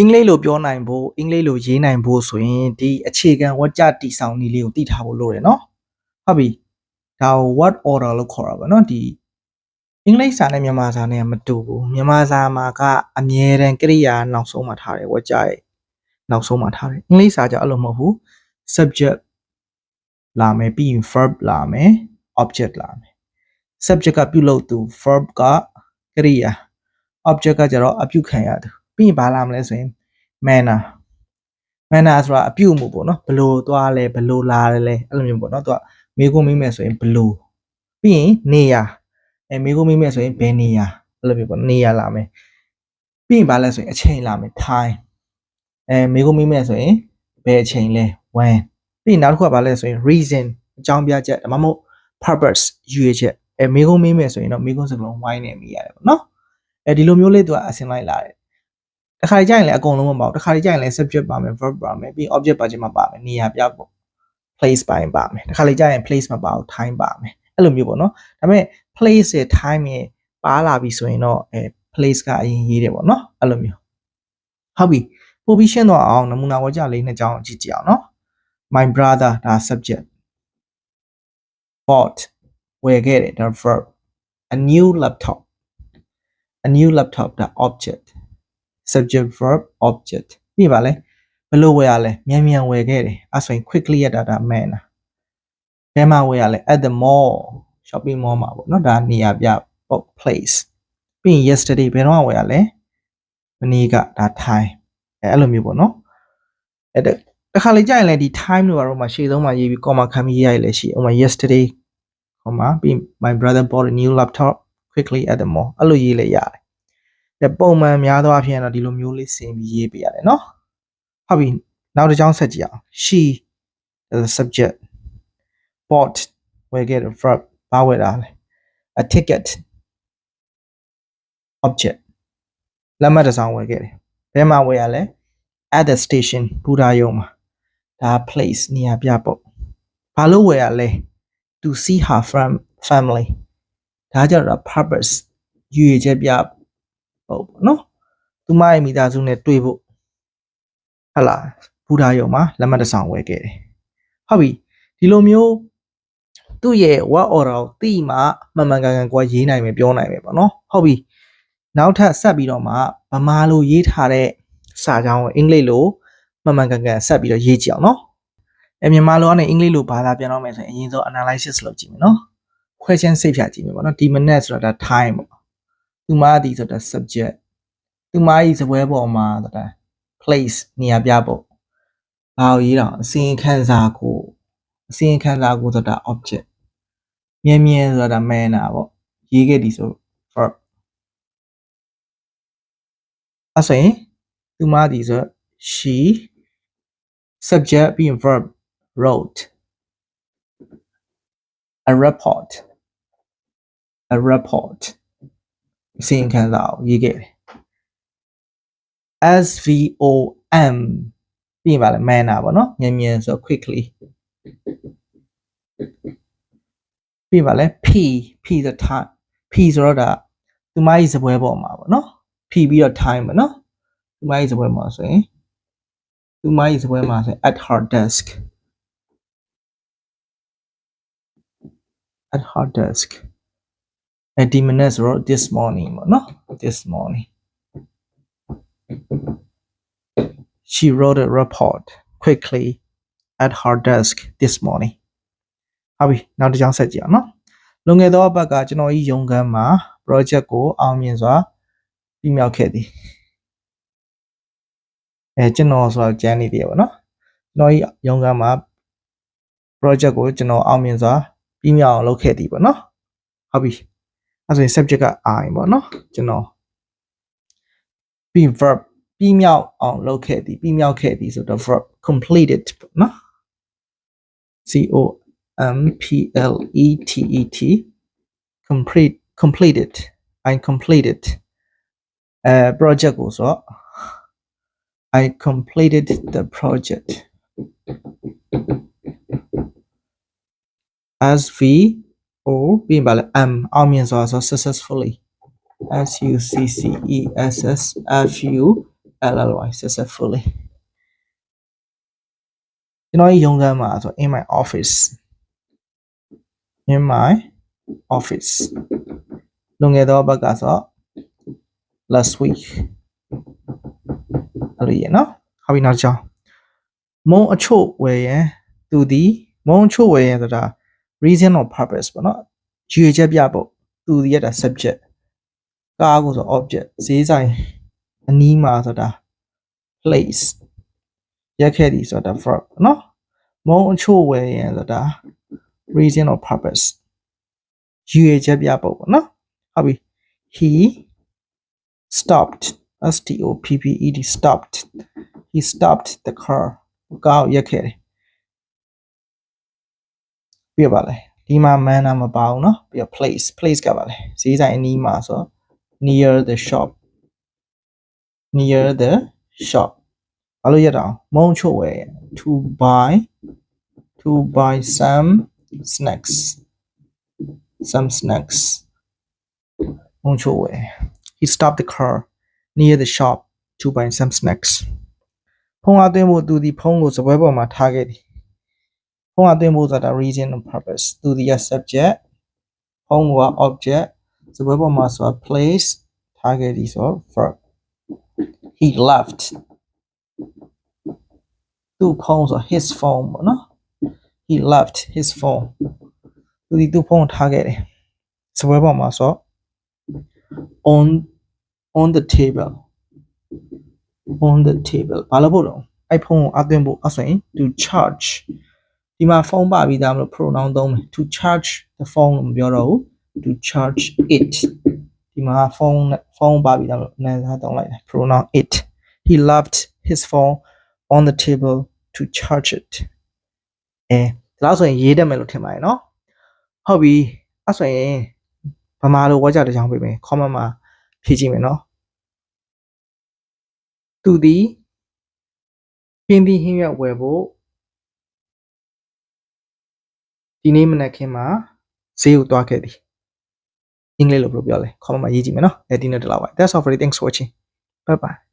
အင်္ဂလိပ်လိုပြောနိုင်ဖို့အင်္ဂလိပ်လိုရေးနိုင်ဖို့ဆိုရင်ဒီအခြေခံဝါကြတီဆောင်နည်းလေးကိုသိထားဖို့လိုတယ်နော်ဟုတ်ပြီဒါကို word order လို့ခေါ်တာပါနော်ဒီအင်္ဂလိပ်စာနဲ့မြန်မာစာနဲ့မတူဘူးမြန်မာစာမှာကအမြဲတမ်းကရိယာနောက်ဆုံးမှာထားတယ်ဝါကြရဲ့နောက်ဆုံးမှာထားတယ်အင်္ဂလိပ်စာကြအဲ့လိုမဟုတ်ဘူး subject လာမယ်ပြီးရင် verb လာမယ် object လာမယ် subject ကပြုလုပ်သူ verb ကကရိယာ object ကကြတော့အပြုခံရသူ ပြီးရင်ဘာလာမလဲဆိုရင် manner manner ဆိုတာအပြုအမူပေါ့နော်ဘယ်လိုသွားလဲဘယ်လိုလာလဲအဲ့လိုမျိုးပေါ့နော်သူကမေးခွန်းမေးမယ်ဆိုရင်ဘယ်လိုပြီးရင်နေရာအဲမေးခွန်းမေးမယ်ဆိုရင်ဘယ်နေရာအဲ့လိုမျိုးပေါ့နေရာလာမယ်ပြီးရင်ဘာလဲဆိုရင်အချိန်လာမယ် time အဲမေးခွန်းမေးမယ်ဆိုရင်ဘယ်အချိန်လဲ when ပြီးရင်နောက်တစ်ခုကဘာလဲဆိုရင် reason အကြောင်းပြချက်ဒါမှမဟုတ် purpose ရည်ရွယ်ချက်အဲမေးခွန်းမေးမယ်ဆိုရင်တော့မေးခွန်းစကားလုံး why နဲ့မေးရတယ်ပေါ့နော်အဲဒီလိုမျိုးလေးသူကအစင်လိုက်လာတယ် တခါကြရင်လည်းအကုန်လုံးမပါဘူးတခါကြရင်လည်း subject ပါမယ် verb ပါမယ်ပြီးရင် object ပါခြင်းမှာပါမယ်နေရာပြဖို့ place ပါရင်ပါမယ်တခါလေကြရင် place မပါဘူး time ပါမယ်အဲ့လိုမျိုးပေါ့နော်ဒါပေမဲ့ place ရဲ့ time ရဲ့ပါလာပြီဆိုရင်တော့အဲ place ကအရင်ရေးတယ်ပေါ့နော်အဲ့လိုမျိုးဟုတ်ပြီပို့ပြီးရှင်းတော့အောင်နမူနာဝကြလေးနှစ်ကြောင်းကြည့်ကြအောင်နော် my brother ဒါ subject bought ဝယ်ခဲ့တယ်ဒါ verb a new laptop a new laptop ဒါ object subject verb object ပြီးပါလဲဘယ်လိုဝယ်ရလဲမြန်မြန်ဝယ်ခဲ့တယ်အဲဆိုရင် quickly ရတာဒါ manner ဘယ်မှာဝယ်ရလဲ at the mall shopping mall မှာပေါ့နော်ဒါနေရာပြပေါ့ place ပြီးရင် yesterday ဘယ်တော့ဝယ်ရလဲမနေ့ကဒါ time အဲအဲ့လိုမျိုးပေါ့နော်အဲ့တခါလေကြာရင်လည်းဒီ time လို့ကတော့မှရှေ့ဆုံးမှာရေးပြီး comma ခံပြီးရိုက်လဲရှိဥပမာ yesterday comma ပြီး my brother bought a new laptop quickly at the mall အဲ့လိုရေးလဲရတယ်။ ဒါပုံမှန်များသောအားဖြင့်တော့ဒီလိုမျိုးလေးဆင်ပြီးရေးပေးရတယ်နော်။ဟုတ်ပြီနောက်တစ်ကြောင်းဆက်ကြည့်အောင် she the subject bought ဝယ်ခဲ့တယ် verb ဘာဝယ်တာလဲ a ticket object လက်မှတ်တစ်စောင်ဝယ်ခဲ့တယ်ဘယ်မှာဝယ်ရလဲ at the station ဘူတာယုံမှာဒါ place နေရာပြပေါ့ဘာလို့ဝယ်ရလဲ to see her from family ဒါကြတော့ purpose ရည်ရွယ်ချက်ပြ ပေါ့နော်သူမရဲ့မိသားစုနဲ့တွေ့ဖို့ဟလာဘူတာယုံမှာလက်မှတ်တစ်စောင်ဝယ်ခဲ့တယ်ဟုတ်ပြီဒီလိုမျိုးသူ့ရဲ့ what order ကိုသိမှမှန်မှန်ကန်ကန်ကိုရေးနိုင်မယ်ပြောနိုင်မယ်ပေါ့နော်ဟုတ်ပြီနောက်ထပ်ဆက်ပြီးတော့မှဗမာလိုရေးထားတဲ့စာကြောင်းကိုအင်္ဂလိပ်လိုမှန်မှန်ကန်ကန်ဆက်ပြီးတော့ရေးကြည့်အောင်နော်အဲမြန်မာလိုကနေအင်္ဂလိပ်လိုဘာသာပြန်တော့မယ်ဆိုရင်အရင်ဆုံး analysis လုပ်ကြည့်မယ်နော် question စိတ်ဖြာကြည့်မယ်ပေါ့နော်ဒီ minute ဆိုတာ time ပေါ့ သူမသည်ဆိုတာ subject သူမ၏စပွဲပေါ်မှာဆိုတာ place နေရာပြဖို့ဘာကိုရေးတော့အစီရင်ခံစာကိုအစီရင်ခံစာကိုဆိုတာ object မြင်မြင်ဆိုတာ manner ပေါ့ရေးခဲ့သည်ဆို verb အဲ့ဆိုရင်သူမသည်ဆို she subject ပြီးရင် verb wrote a report a report အစီရင်ခံစာကိုရေးခဲ့တယ် SVOM ပြီးရင်ဗာလဲ manner ပေါ့နော်မြန်မြန်ဆို quickly ပြီးရင်ဗာလဲ P P ဆို time P ဆိုတော့ဒါသူမကြီးစပွဲပေါ်မှာပေါ့နော် P ပြီးတော့ time ပေါ့နော်သူမကြီးစပွဲမှာဆိုရင်သူမကြီးစပွဲမှာဆိုရင် at her desk at her desk အဲ့ဒီ minute ဆိုတော့ this morning ပေါ့နော် this morning she wrote a report quickly at her desk this morning ဟုတ်ပြီနောက်တစ်ကြောင်းဆက်ကြည့်အောင်နော်လွန်ခဲ့သောအပတ်ကကျွန်တော်ဤရုံးခန်းမှာ project ကိုအောင်မြင်စွာပြီးမြောက်ခဲ့သည်အဲကျွန်တော်ဆိုတာကျန်းနေသေးရပါတော့ကျွန်တော်ဤရုံးခန်းမှာ project ကိုကျွန်တော်အောင်မြင်စွာပြီးမြောက်အောင်လုပ်ခဲ့သည်ပေါ့နော်ဟုတ်ပြီ အဲဆိုရင် subject က I ပေါ့နော်ကျွန်တော်ပြီး verb ပြီးမြောက်အောင်လုပ်ခဲ့သည်ပြီးမြောက်ခဲ့သည်ဆိုတော့ verb completed ပေါ့နော် C O M P L E T E T complete completed I completed အဲ project ကိုဆိုတော့ I completed the project as V O ပြီးရင်ပါလဲ M အောင်မြင်စွာဆို successfully S U C C E S S F U LLY successfully ကျွန်တော်ရဲ့ရုံးခန်းမှာဆို in my office in my office လွန်ခဲ့သောဘက်ကဆို last week အဲ့လိုရနော်ဟုတ်ပြီနောက်တစ်ချောင်းမုံအချို့ဝယ်ရင်သူဒီမုံအချို့ဝယ်ရင်ဆိုတာ reason or purpose ပေါ့နော်ရည်ရွယ်ချက်ပြဖို့သူဒီရတာ subject ကားကိုဆို object ဈေးဆိုင်အနီးမှာဆိုတာ place ရက်ခဲ့သည်ဆိုတာ verb ပေါ့နော်မုံအချို့ဝယ်ရင်ဆိုတာ reason or purpose ရည်ရွယ်ချက်ပြဖို့ပေါ့နော်ဟုတ်ပြီ he stopped s t o p p e d stopped he stopped the car ကားကိုရက်ခဲ့တယ် ပြပါလေဒီမှာ manner မပါဘူးเนาะပြီးတော့ place place ကပါလေဈေးဆိုင်အနီးမှာဆိုတော့ near the shop near the shop ဘာလို့ရက်တာအောင်မုံချို့ဝယ် to buy to buy some snacks some snacks မုံချို့ဝယ် he stopped the car near the shop to buy some snacks ဖုန်းအသွင်းဖို့သူဒီဖုန်းကိုစပွဲပေါ်မှာထားခဲ့သည် ဖုန်းအသွင်းဖို့ဆိုတာ reason and purpose သူဒီက subject ဖုန်းက object စပွဲပေါ်မှာဆိုတာ place ထားခဲ့သည်ဆိုတော့ verb he left သူ့ဖုန်းဆို his phone ပေါ့နော် he left his phone သူဒီသူ့ဖုန်းကိုထားခဲ့တယ်စပွဲပေါ်မှာဆို on on the table on the table ဘာလို့ဖို့တော့အဲ့ဖုန်းကိုအသွင်းဖို့အဲ့ဆိုရင် to charge ဒီမှာဖုန်းပါပြီးသားမလို့ pronoun သုံးမယ် to charge the phone လို့မပြောတော့ဘူး to charge it ဒီမှာဖုန်းနဲ့ဖုန်းပါပြီးသားမလို့နာမည်သုံးလိုက်တယ် pronoun it he left his phone on the table to charge it အဲဒါဆိုရင်ရေးတတ်မယ်လို့ထင်ပါတယ်နော်ဟုတ်ပြီအဲ့ဆိုရင်ဗမာလိုဝါကြတစ်ချောင်းပေးမယ် comment မှာဖြည့်ကြည့်မယ်နော်သူသည်ပြင်းပြင်းဟင်းရွက်ဝယ်ဖို့ ဒီနေ့မနက်ခင်းမှာဈေးကိုသွားခဲ့သည်အင်္ဂလိပ်လိုဘယ်လိုပြောလဲ comment မှာရေးကြည့်မယ်နော်အဲဒီနေ့တလောက်ပါ That's all for today thanks for watching bye bye